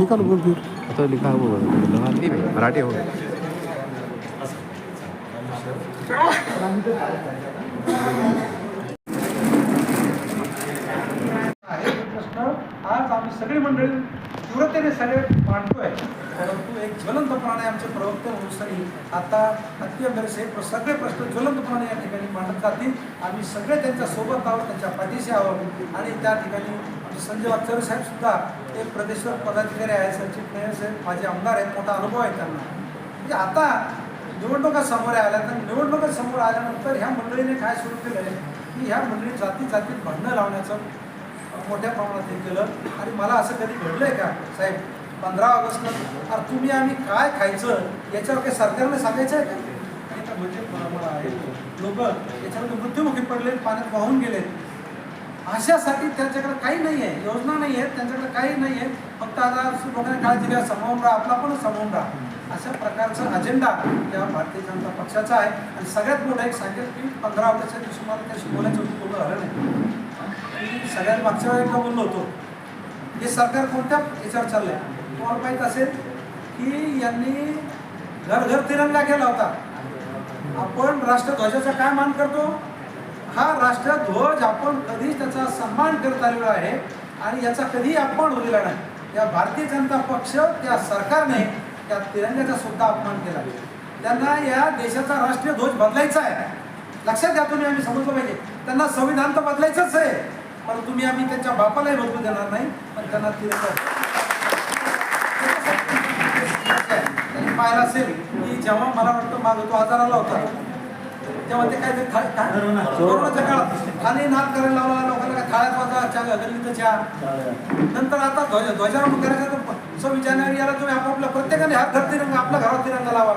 निकाल बोल फिर तो लिखा वो हिंदी में मराठी हो प्रश्न आज आम्ही सगळी मंडळी तीव्रतेने सगळे मांडतोय परंतु एक ज्वलंतपणाने आमचे प्रवक्ते अनुसरी आता अत्यंत हे प्र- सगळे प्रश्न ज्वलंतपणाने या ठिकाणी मांडत जातील. आम्ही सगळे त्यांच्यासोबत आहोत त्यांच्या पाठीशी आहोत. आणि त्या ठिकाणी संजय वागचौरे साहेब सुद्धा प्रदेशवर पदाधिकारी आहेत. सरचिटणीस साहेब माझे आमदार आहेत. मोठा अनुभव आहे त्यांना. म्हणजे आता निवडणुका समोर आल्या तर निवडणुका समोर आल्यानंतर ह्या मंडळीने काय सुरू केलं आहे की ह्या मंडळी जाती जातीत भांडणं लावण्याचं मोठ्या प्रमाणात हे केलं. आणि मला असं कधी घडलं आहे का साहेब? पंधरा ऑगस्ट अरे तुम्ही आम्ही काय खायचं? याच्यावर काही सरकारने सांगायचं आहे का तर म्हणजे मला लोक याच्यामध्ये मृत्युमुखी पडले पाण्यात वाहून गेले अशासाठी त्यांच्याकडे काही नाही आहे योजना नाही आहेत त्यांच्याकडे काही नाही आहे फक्त आता लोकांनी काळजी घ्या समावून राहा आपला पण समावून राहा. अशा प्रकारचा अजेंडा या भारतीय जनता पक्षाचा आहे. आणि सगळ्यात मोठं एक सांगेल की पंधरा ऑगस्टच्या दिवशी मला त्याशी बोलायचं होतं बोलणं झालं नाही. सगळ्यात मागच्या वेळेला बोललो होतो. हे सरकार कोणत्या याच्यावर चाललं आहे तुम्हाला माहीत असेल की यांनी घर घर तिरंगा केला होता. आपण राष्ट्रध्वजाचा काय मान करतो? हा राष्ट्रध्वज आपण कधीच त्याचा सन्मान करत आलेलो आहे आणि याचा कधीही अपमान होलेला नाही. या भारतीय जनता पक्ष त्या सरकारने त्या तिरंग्याचा सुद्धा अपमान केला. त्यांना या देशाचा राष्ट्रीय ध्वज बदलायचा आहे. लक्षात घ्या तुम्ही आम्ही समजलं पाहिजे. त्यांना संविधान तर बदलायचंच आहे. पण तुम्ही आम्ही त्यांच्या बापालाही बदलू देणार नाही. पण त्यांना तिरंगा पाहिला असेल की जेव्हा मला वाटतं माझा तो आजाराला होता तेव्हा ते काय ते कोरोनाच्या काळात आणि नाद करायला लावला लोकांना थाळ्यात वाजा चहा गल्लीत चहा. नंतर आता ध्वज ध्वजारोहण करायचं सव्वीस जानेवारी याला तुम्ही आपापल्या प्रत्येकाने हात घर तिरंगा आपल्या घरात तिरंगा लावा.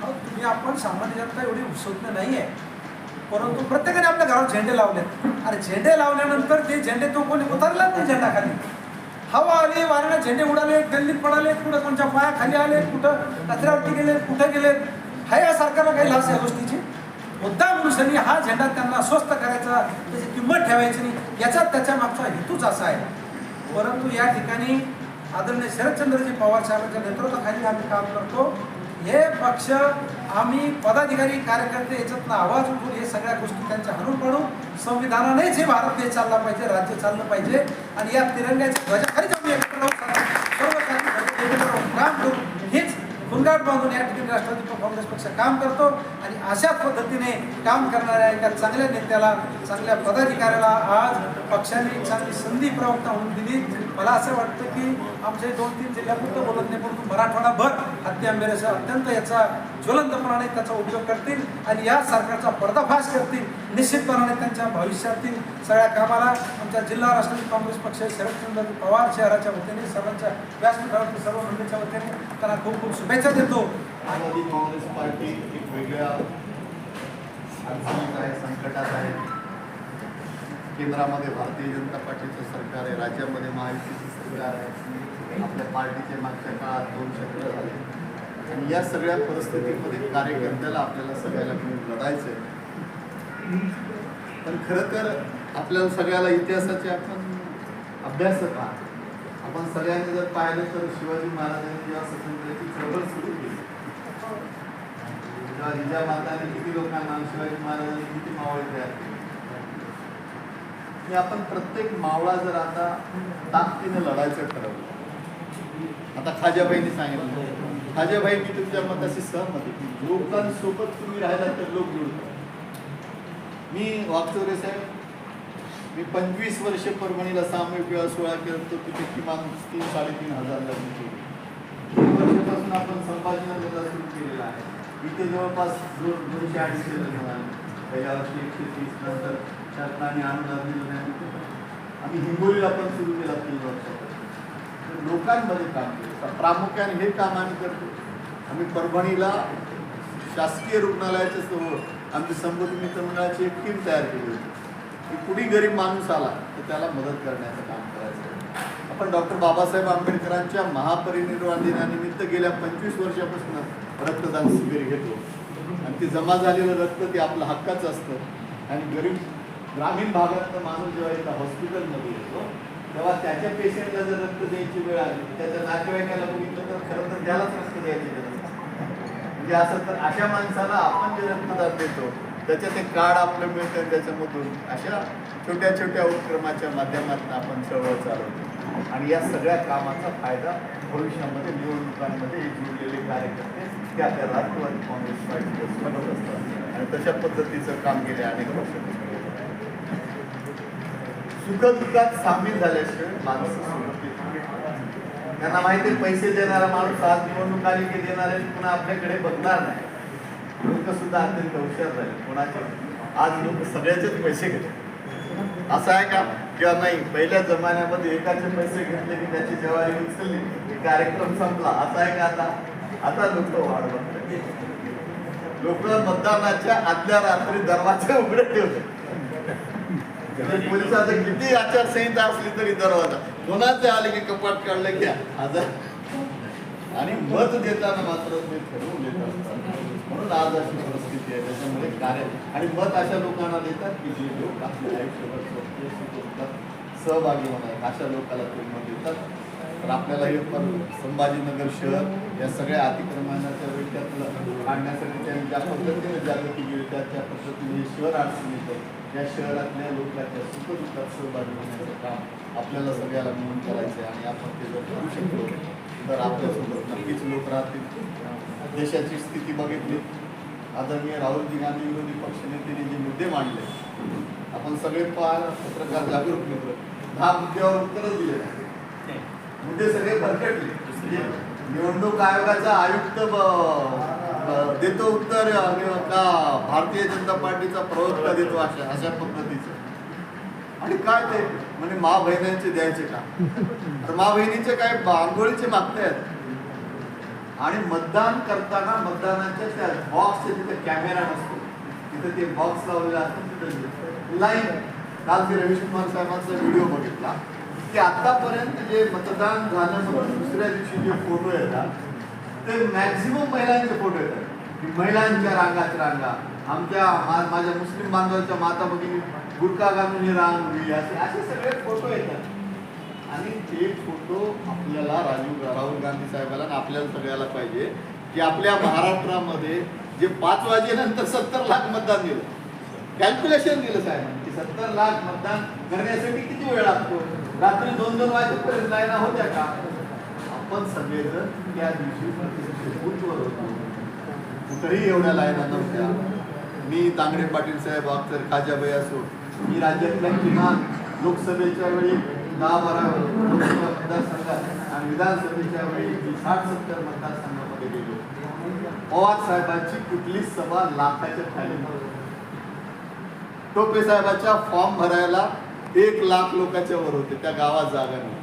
तुम्ही आपण सामान्य जनता एवढी उत्सुक नाही आहे परंतु प्रत्येकाने आपल्या घरात झेंडे लावले अरे झेंडे लावल्यानंतर ते झेंडे तो कोणी उतरला नाही झेंडा खाली हवा आली वाऱ्याने झेंडे उडाले गल्लीत पडाले कुठं कोणच्या पाया खाली आले कुठं कचऱ्यावरती गेले कुठं गेले? हाय या सरकारला काही लास या गोष्टीची? मुद्दा मनुष्यांनी हा झेंडा त्यांना स्वस्त करायचा त्याची किंमत ठेवायची नाही. याचा त्याच्या मागचा हेतूच असा आहे. परंतु या ठिकाणी आदरणीय शरदचंद्रजी पवार साहेबांच्या नेतृत्वाखाली आम्ही काम करतो. हे पक्ष आम्ही पदाधिकारी कार्यकर्ते याच्यातनं आवाज उठून हे सगळ्या गोष्टी त्यांच्या हरून पडू. संविधानानेच हे भारत देश चालला पाहिजे राज्य चाललं पाहिजे. आणि या तिरंग्याच्या ध्वजाखालीच आम्ही एकत्र सर्व एकत्र काम करू. हेच गुणगाट बांधून या ठिकाणी राष्ट्रवादी काँग्रेस पक्ष काम करतो. आणि अशाच पद्धतीने काम करणाऱ्या एका चांगल्या नेत्याला चांगल्या पदाधिकाऱ्याला आज पक्षाने चांगली संधी प्रवक्ता होऊन दिली. मला असं वाटतं की आमचे दोन तीन जिल्ह्यापुरतं बोलत नाही परंतु मराठवाडाभर हत्ती आंबेऱ्याचा अत्यंत याचा ज्वलंतपणाने त्याचा उपयोग करतील आणि या सरकारचा पर्दाफाश करतील. निश्चितपणाने त्यांच्या भविष्यातील सगळ्या कामाला आमच्या जिल्हा राष्ट्रवादी काँग्रेस पक्ष शरदचंद्र पवार शहराच्या वतीने सर्वांच्या व्यासपीठावरती सर्व मंडळीच्या वतीने त्यांना खूप खूप शुभेच्छा देतो. राष्ट्रवादी काँग्रेस पार्टी एक वेगळ्या अडचणीत आहे संकटात आहे. केंद्रामध्ये भारतीय जनता पार्टीचं सरकार आहे राज्यामध्ये महायुतीचं सरकार आहे. आपल्या पार्टीचे मागच्या काळात दोन चक्र झाले. आणि या सगळ्या परिस्थितीमध्ये कार्यकर्त्याला आपल्याला सगळ्याला मिळून लढायचं आहे पण खरं तर आपल्याला सगळ्याला इतिहासाचे आपण अभ्यासक आहात. आपण सगळ्यांनी जर पाहिलं तर शिवाजी महाराजांनी जेव्हा स्वातंत्र्याची चळवळ सुरू केली तेव्हा जिजामाताने किती लोकांना शिवाजी महाराजांनी किती मावळे तयार केले. आणि आपण प्रत्येक मावळा जर आता ताकदीने लढायचं ठरवलं आता खाजाबाईंनी सांगितलं. खाजाबाई मी तुमच्या मताशी सहमत आहे लोकांसोबत तुम्ही राहिला तर लोक जुळतात. मी वागचोरे साहेब मी पंचवीस वर्ष परभणीला सामूहिक विवाह सोहळा केला तर तिथे किमान तीन साडेतीन हजार लग्न केली. तीन वर्षापासून आपण संभाजीनगरला सुरू केलेला आहे. इथे जवळपास दोन दोनशे अडीचशे लग्न झाले. पहिल्या वर्षी एकशे तीस नंतर शासनाने अनुदान दिलं नाही आम्ही हिंगोलीला पण सुरू केला तीन वर्षापासून. लोकांमध्ये काम केलं. प्रामुख्याने हे काम आम्ही करतो. आम्ही परभणीला शासकीय रुग्णालयाच्या समोर आमची संबोधी मित्र मंडळाची एक टीम तयार केली होती. की कुणी गरीब माणूस आला तर त्याला मदत करण्याचं काम करायचं. आपण डॉक्टर बाबासाहेब आंबेडकरांच्या महापरिनिर्वाण दिनानिमित्त गेल्या पंचवीस वर्षापासून रक्तदान शिबिर घेतो. आणि ते जमा झालेलं रक्त ते आपलं हक्काचं असतं. आणि गरीब ग्रामीण भागातलं माणूस जेव्हा एका हॉस्पिटलमध्ये येतो तेव्हा त्याच्या पेशंटला जर रक्त द्यायची वेळ आली त्याच्या नातेवाईकाला बघितलं तर खरं तर त्यालाच रक्त द्यायची गरज म्हणजे असं तर अशा माणसाला आपण जे रक्तदान देतो त्याच्यात ते कार्ड आपलं मिळतं त्याच्यामधून अशा छोट्या छोट्या उपक्रमाच्या माध्यमातून आपण चळवळ चालवतो. आणि या सगळ्या कामाचा फायदा भविष्यामध्ये निवडणुकांमध्ये जुळलेले कार्यकर्ते त्या त्या राष्ट्रवादी काँग्रेस पार्टीला बनवत असतात. आणि तशा पद्धतीचं काम गेले अनेक वर्ष. सुखदुःखात सामील झाल्याशिवाय माणसं सुखी त्यांना माहिती आहे, पैसे देणारा माणूस आज निवडणूक आली की देणार आहे पुन्हा आपल्याकडे बघणार नाही. लोक सुद्धा अत्यंत हुशार झाले कोणाचे? आज लोक सगळ्याचेच पैसे घेतात. असं आहे का? किंवा नाही पहिल्या जमान्यामध्ये एकाचे पैसे घेतले की त्याची जवारी उचलली की कार्यक्रम संपला. असं आहे का आता? आता लोक वाढ बघतात. लोक मतदानाच्या आदल्या रात्री दरवाजे उघडे ठेवतात. म्हणजे पोलिसांचं किती आचारसंहिता असली तरी दरवाजा. कोणाचे आले की कपाट काढलं घ्या आज आणि मत देताना मात्र ते ठरवून देत असतात. म्हणून आज अशी परिस्थिती आहे. त्याच्यामुळे कार्य आणि मत अशा लोकांना देतात की जे लोक आपल्या आयुष्यभर सुचवतात, सहभागी होणार अशा लोकांना ते मत देतात. तर आपल्याला हे पण संभाजीनगर शहर या सगळ्या अतिक्रमणाच्या विषयातलं आणण्यासाठी त्यांनी ज्या पद्धतीने जागृती केली त्या पद्धतीने शहर अडचण येतं या शहरातल्या लोकांच्या सुखदुःखात सहभागी होण्याचं काम आपल्याला सगळ्याला मिळून करायचं आहे आणि आपण ते जर करू शकलो तर आपल्यासोबत नक्कीच लोक राहतील. देशाची स्थिती बघितली. आदरणीय राहुलजी गांधी विरोधी पक्षनेत्याने जे मुद्दे मांडले आपण सगळे पार पत्रकार जागरूक मित्र दहा मुद्द्यावर उत्तरच दिले. मुद्दे सगळे भरकटले निवडणूक आयोगाचा आयुक्त देतो उत्तर का भारतीय जनता पार्टीचा प्रवक्ता देतो अशा अशा पद्धतीचं. आणि काय ते? म्हणजे मा बहिणींचे द्यायचे का? तर मा बहिणीचे काय आंघोळीचे मागतायत. आणि मतदान करताना मतदानाच्या त्या बॉक्स तिथे कॅमेरा नसतो. तिथे ते बॉक्स लावलेला असतो तिथे लाईव्ह काल मी रवीश कुमार साहेबांचा व्हिडिओ बघितला. की आतापर्यंत जे मतदान झाल्यानंतर दुसऱ्या दिवशी जे फोटो येतात ते मॅक्झिमम महिलांचे फोटो येतात. की महिलांच्या रांगात रांगा. आमच्या मा- माझ्या मुस्लिम बांधवांच्या माता भगिनी गुटखा घालून ही रांग असे असे सगळे फोटो येतात. आणि ते फोटो आपल्याला राजीव राहुल गांधी साहेबाला आणि आपल्याला सगळ्याला पाहिजे. की आपल्या महाराष्ट्रामध्ये जे पाच वाजेनंतर सत्तर लाख मतदान दिलं कॅल्क्युलेशन दिलं साहेबांनी की सत्तर लाख मतदान करण्यासाठी किती वेळ लागतो? रात्री दोन दोन वाजेपर्यंत लाईना होत्या का? आपण सगळेजण त्या दिवशी तरी एवढ्या लायना नव्हत्या मी तांगडे पाटील साहेब अख्तर खाजाबाई असो मी राज्यातल्या किमान लोकसभेच्या वेळी दहा बारा लोकसभा मतदारसंघात आणि विधानसभेच्या वेळी मी साठ सत्तर मतदारसंघामध्ये गेलो. पवार साहेबांची कुठलीच सभा लाखाच्या खाली नव्हती. टोपे साहेबांच्या फॉर्म भरायला एक लाख लोकांच्या वर होते त्या गावात जागा नाही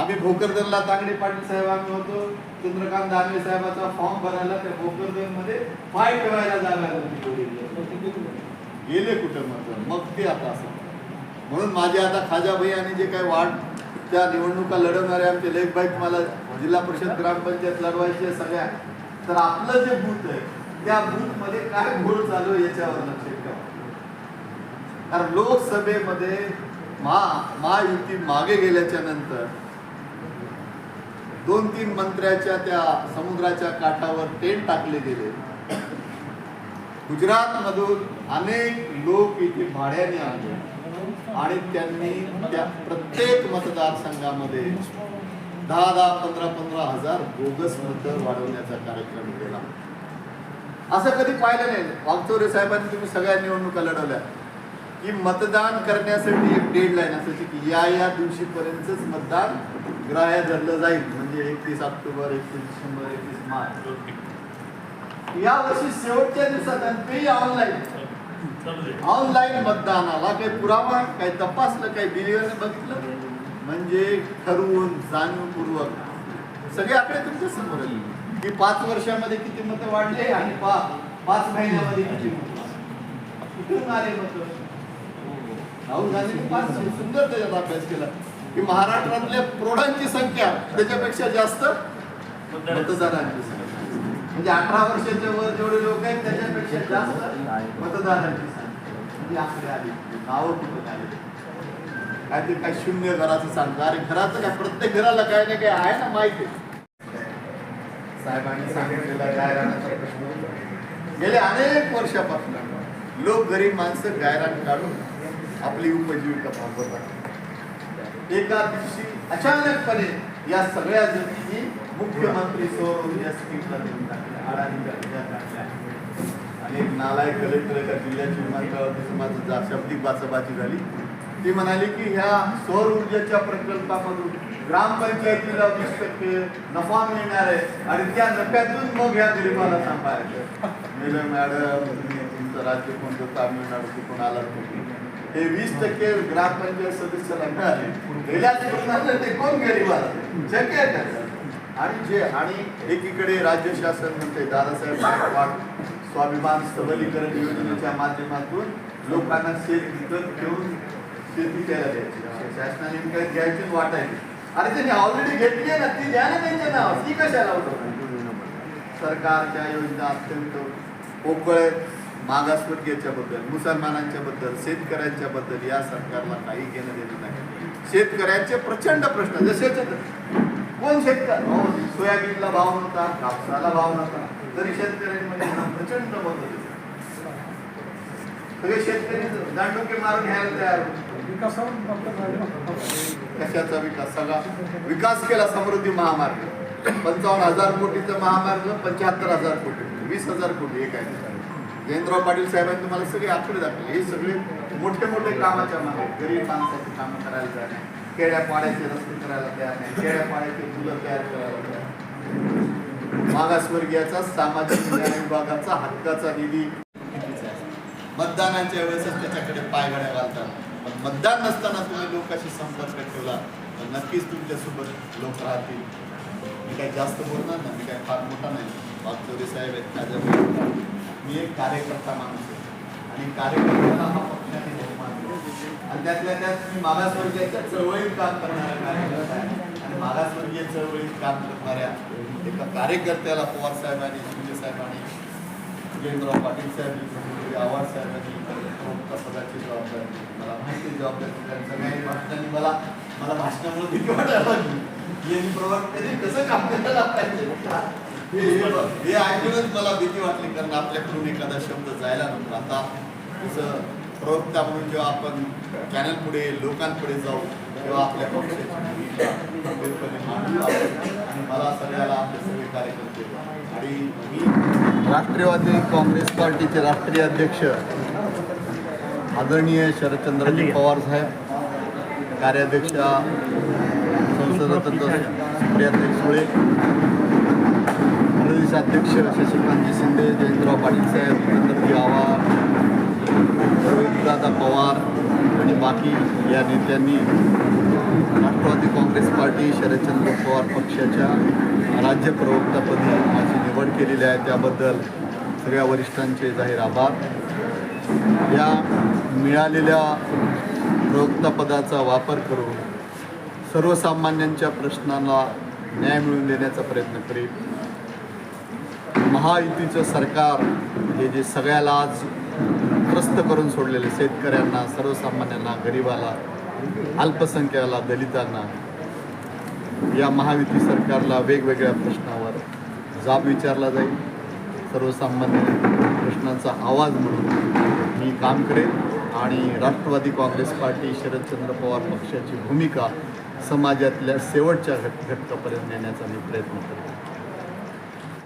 आम्ही भोकरदनला तांगडे पाटील साहेब आम्ही होतो. चंद्रकांत दानवे साहेबाचा फॉर्म भरायला त्या भोकरदनमध्ये पाय ठेवायला जागा गेले कुठं मग मग ते आता असं. म्हणून माझे आता खाजाबाई आणि जे काही वाढ त्या निवडणुका लढवणारे आमचे लेख बाईक मला जिल्हा परिषद ग्रामपंचायत लढवायचे सगळ्या. तर आपलं जे बूथ आहे त्या बूथमध्ये काय घोळ चालू आहे याच्यावर लक्ष ठेवा. कारण लोकसभेमध्ये महा महायुती मागे गेल्याच्यानंतर दोन तीन मंत्र्याच्या त्या समुद्राच्या काठावर टेंट टाकले गेले. गुजरात मधून अनेक लोक इथे भाड्याने आले. आणि त्यांनी त्या प्रत्येक मतदारसंघामध्ये दहा दहा पंधरा पंधरा हजार बोगस मतं वाढवण्याचा कार्यक्रम केला. असं कधी पाहिलं नाही. वागचौरे साहेबांनी तुम्ही सगळ्या निवडणुका लढवल्या. की मतदान करण्यासाठी एक डेडलाईन असायची की या या दिवशीपर्यंतच मतदान ग्राह्य धरलं जाईल म्हणजे एकतीस ऑक्टोबर एकतीस डिसेंबर एकतीस मार्च. या वर्षी शेवटच्या दिवसात आणि तेही ऑनलाईन ऑनलाईन मतदानाला काही पुरावा काही तपासलं काही दिलेलं बघितलं? म्हणजे ठरवून जाणीवपूर्वक. सगळे आकडे तुमच्यासमोर की पाच वर्षामध्ये किती मतं वाढले आणि पा पाच महिन्यामध्ये किती मतं कुठून आले मतं? राहुल गांधींनी फार सुंदर त्याच्यात अभ्यास केला. की महाराष्ट्रातल्या प्रौढांची संख्या त्याच्यापेक्षा जास्त मतदारांची संख्या. म्हणजे अठरा वर्षाच्या वर जेवढे लोक आहेत त्याच्यापेक्षा जास्त मतदारांची संख्या. म्हणजे आकडे आली. नावं कुठं आली काय ते काय शून्य घराचं सांगतो. अरे घराचं काय प्रत्येक घराला काय ना काय आहे ना माहिती. साहेबांनी सांगितलेला गायरानाचा प्रश्न. गेले अनेक वर्षापासून लोक गरीब माणसं गायरान काढून आपली उपजीविका भागवतात एका दिवशी अचानकपणे या सगळ्या जमिनी मुख्यमंत्री सौर ऊर्जा स्कीमला देऊन टाकल्या अडाणीच्या ऊर्जा टाकल्या. अनेक नालायक कलेक्टर एका जिल्ह्याची विमानतळावरती माझं जा शब्दिक बाचाबाची झाली. ती म्हणाली की ह्या सौर ऊर्जेच्या प्रकल्पामधून ग्रामपंचायतीला वीस टक्के नफा मिळणार आहे आणि त्या नफ्यातून मग ह्या गरिबाला सांभाळायचं. मॅडम तुम्ही तुमचं राज्य कोणतं तामिळनाडू कुठून आला तुम्ही? हे वीस टक्के ग्रामपंचायत सदस्याला मिळाले गेल्याच प्रश्नाचं ते कोण गरिबाला शक्य आहे आणि जे आणि एकीकडे राज्य शासन म्हणते दादासाहेब गायकवाड स्वाभिमान सबलीकरण योजनेच्या माध्यमातून लोकांना शेत विकत घेऊन शेती करायला द्यायची. शासनाने विकत घ्यायची आणि वाटायची. अरे त्यांनी ऑलरेडी घेतली आहे ना ती द्या ना त्यांच्या नाव ती कशाला होतं? सरकारच्या योजना अत्यंत पोकळ आहेत. मागासवर्गीयाच्या बद्दल मुसलमानांच्या बद्दल शेतकऱ्यांच्या बद्दल या सरकारला काही घेणं देणं नाही. शेतकऱ्यांचे प्रचंड प्रश्न जसे कोण शेतकरी? हो, सोयाबीनला भाव नव्हता कापसाला भाव नव्हता. तरी शेतकऱ्यांमध्ये प्रचंड सगळे शेतकरी दांडुके मारून घ्यायला तयार कशाचा विकास? सगळा विकास केला समृद्धी महामार्ग. पंचावन्न हजार कोटीचा महामार्ग पंच्याहत्तर हजार कोटी. वीस हजार कोटी एक आहे जयंतराव पाटील साहेबांनी तुम्हाला सगळे आकडे दाखवले. हे सगळे मोठे मोठे कामाच्या मागे गरीब माणसाची कामं करायला तयार नाही. खेड्यापाड्याचे रस्ते करायला तयार नाही. खेड्यापाड्याचे मुलं तयार करायला तयार मागासवर्गीयाचा सामाजिक न्याय विभागाचा हक्काचा निधी आहे? मतदानाच्या वेळेसच त्याच्याकडे पायघड्या घालतात. पण मतदान नसताना तुम्ही लोकांशी संपर्क ठेवला? तर नक्कीच तुमच्यासोबत लोक राहतील. मी काही जास्त बोलणार ना मी काही फार मोठा नाही. वागचौरे साहेब आहेत. मी एक कार्यकर्ता माणूस आहे. आणि कार्यकर्ता हा पक्षाने बहुमान आणि त्यातल्या त्यात मी मागासवर्गीयाच्या चळवळीत काम करणारा कार्यकर्ता आहे. आणि मागासवर्गीय चळवळीत काम करणाऱ्या एका कार्यकर्त्याला पवार साहेबांनी शिंदे साहेबांनी जयंतराव पाटील साहेब मुख्यमंत्री आवाज साहेबांनी प्रमुख पदाची जबाबदारी मला माहिती जबाबदारी त्यांच्या सगळ्या भाषणांनी मला मला भाषणामुळे भीती वाटायला लागली. यांनी प्रवक्त्याने कसं काम करायला पाहिजे? हे ऐकूनच मला भीती वाटली कारण आपल्याकडून एखादा शब्द जायला नको. आता जसं प्रवक्ता म्हणून जेव्हा आपण चॅनल पुढे लोकांपुढे जाऊ तेव्हा आपल्या पक्षाची मला सगळ्याला आपले सगळे कार्यकर्ते आणि मी राष्ट्रवादी काँग्रेस पार्टीचे राष्ट्रीय अध्यक्ष आदरणीय शरदचंद्रजी पवार साहेब कार्याध्यक्षा संसदरत्न सुप्रियाताई सुळे प्रदेशाध्यक्ष शशिकांतजी शिंदे जयंतराव पाटील साहेब जितेंद्रजी आव्हाड रोहितदादा पवार आणि बाकी या नेत्यांनी राष्ट्रवादी काँग्रेस पार्टी शरदचंद्र पवार पक्षाच्या राज्य प्रवक्तापदी माझी निवड केलेली आहे. त्याबद्दल सगळ्या वरिष्ठांचे जाहीर आभार. या मिळालेल्या प्रवक्तापदाचा वापर करून सर्वसामान्यांच्या प्रश्नांना न्याय मिळवून देण्याचा प्रयत्न करेल महायुतीचं सरकार हे जे सगळ्याला आज त्रस्त करून सोडलेले शेतकऱ्यांना सर्वसामान्यांना गरिबाला अल्पसंख्याला दलितांना या महायुती सरकारला वेगवेगळ्या प्रश्नावर जाब विचारला जाईल. सर्वसामान्य प्रश्नांचा आवाज म्हणून मी काम करेन आणि राष्ट्रवादी काँग्रेस पार्टी शरदचंद्र पवार पक्षाची भूमिका समाजातल्या शेवटच्या घट घटकापर्यंत नेण्याचा मी प्रयत्न करेन.